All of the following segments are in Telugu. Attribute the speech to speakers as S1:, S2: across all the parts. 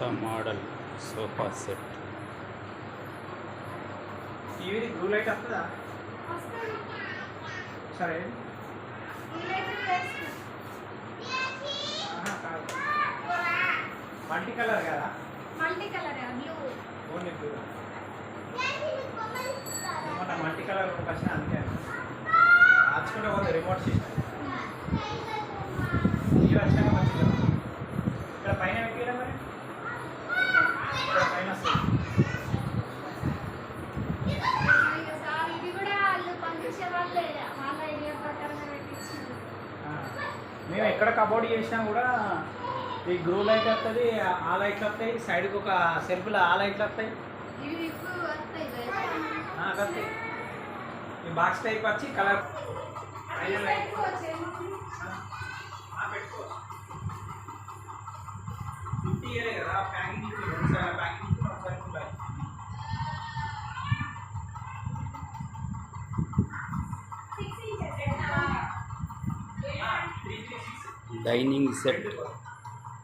S1: కొత్త మోడల్ సోఫా సెట్.
S2: సరే. మల్టీ కలర్ కదా?
S3: Multi colour blue.
S2: Only blue. మొన్న మల్టీ కలర్ వచ్చిన అందుకే. మార్చుకుంటే పోతే రిమోట్ సిస్టమ్. మేము ఎక్కడ కబోర్డ్ చేసినా కూడా ఈ గ్రూ లైట్ వస్తుంది ఆ లైట్లు వస్తాయి సైడ్కి ఒక సెల్ఫ్లో ఆ లైట్లు వస్తాయి
S3: వస్తాయి
S2: ఈ బాక్స్ టైప్ వచ్చి కలర్. పెట్టుకో. లైట్ ఫిఫ్టీ ఇయరే కదా six
S1: dining set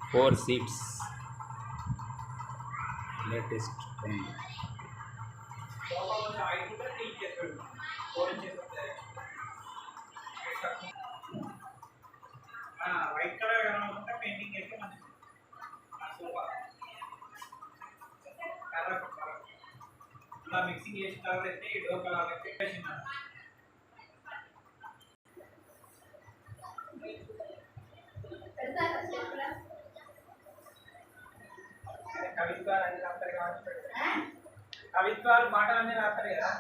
S1: four seats latest trend
S2: white colour కనుకుంటే painting చేస్తే మంచిది సోఫా కలర్ కలర్ ఇలా మిక్సింగ్ చేసిన తర్వాత అయితే ఈ డోర్ కలర్ అయితే కవిత్వాలు అన్ని రాస్తారు కాబట్టి కవిత్వాలు రాస్తారు కదా